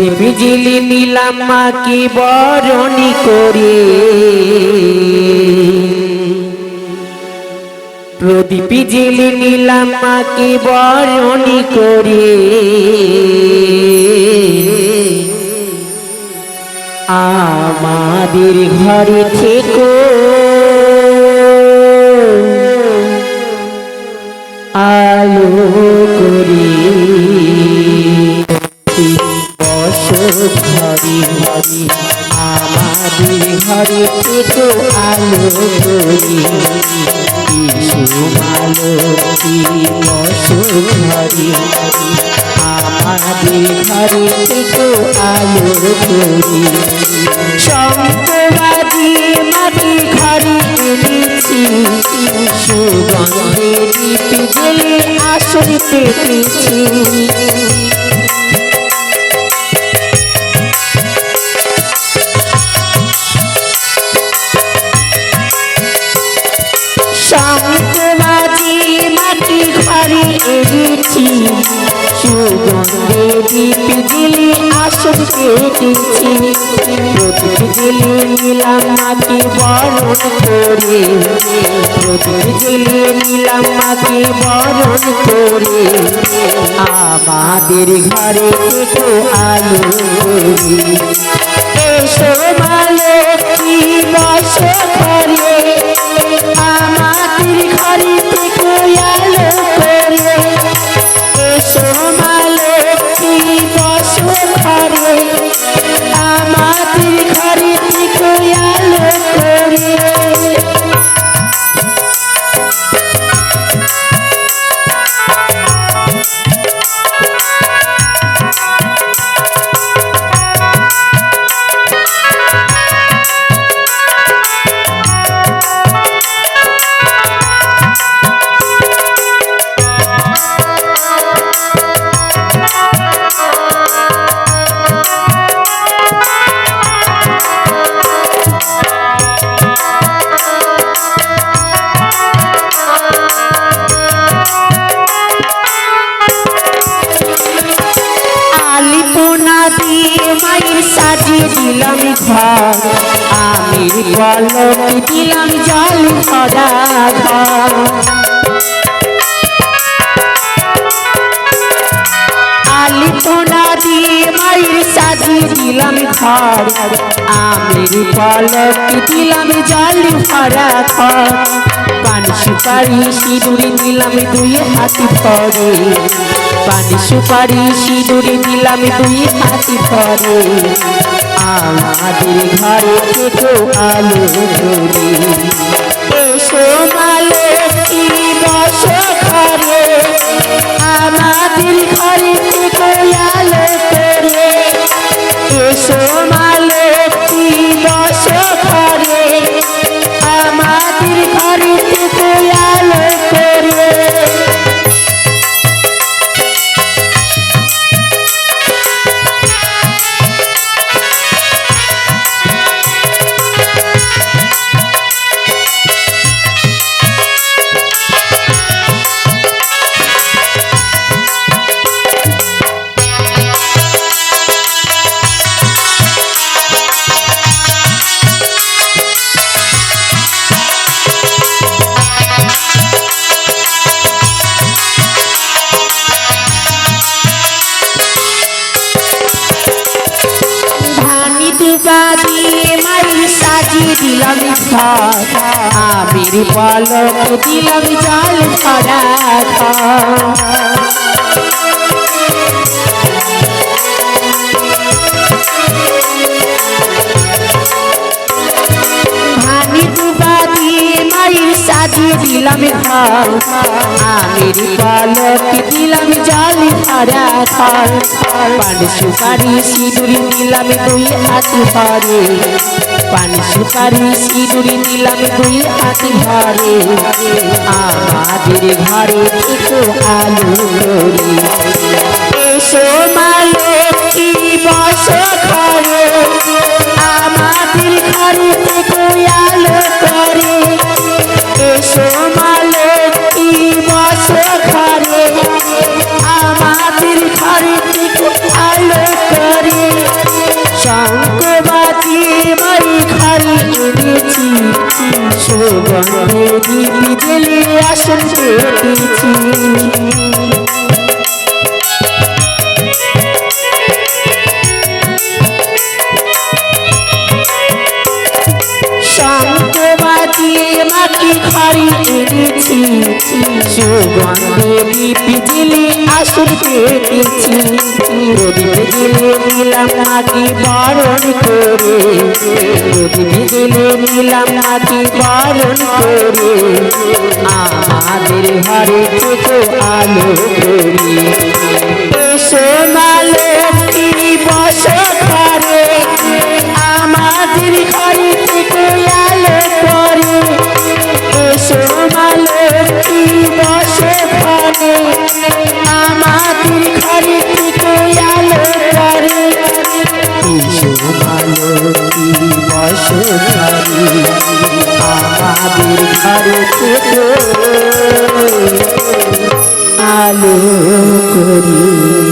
প্রদীপ জিলি নিলাম মাকে বরণী করে প্রদীপ জিলি নিলাম মাকে বরণী করে আমাদের ঘরে থেকো। আলো করি ঘরে থেকো আলো করি ইসু মালতী বসত ঘরে আমাদের ঘরে থেকো আলো করি শঙ্কবাদী মাটি ঘরে এনেছি সুগন্ধে দীপ জেলে আসন পেতেছি। প্রদীপ জেলে নিলাম মাকে বরণ করে। নিলাম মাকে বরণ করে। আমাদের ঘরে আলো বস দিলাম ঘর আমি পলক দিলাম জল ভরা ঘর আলিপনা দিয়ে মায়ের সাজিয়ে দিলাম ঘর, আমির পলক দিলাম জল ভরা ঘর পান সুপারি সিঁদুরি দিলাম দুই হাতি পরে পান সুপারি সিঁদুরি দিলাম দুই হাতি পরে ঘরে থেকে আলো আবির পলক দিলাম জল ভরা সাজিয়ে দিলাম ঘর আমির পলক দিলাম জল ভরা ঘর পান সুপারি সিঁদুরি দিলাম দুই হাত ভরে। পান সুপারি সিঁদুরি দিলাম দুই হাত ভরে। আমাদের ঘরে একটু আলো এসো মালতী সুগন্ধে দিদি দিলে আসন পেতেছি সুগন্ধে দীপি দিলে আসন পেতেছি প্রদীপ দিলে নিলাম মাটি বরণ করে। প্রদীপ দিলে নিলাম মাটি বরণ করে। আমাদের ঘরে থেকে আলো করি এসো ঘরে আমাদের ঘরে থেকে আলো করি।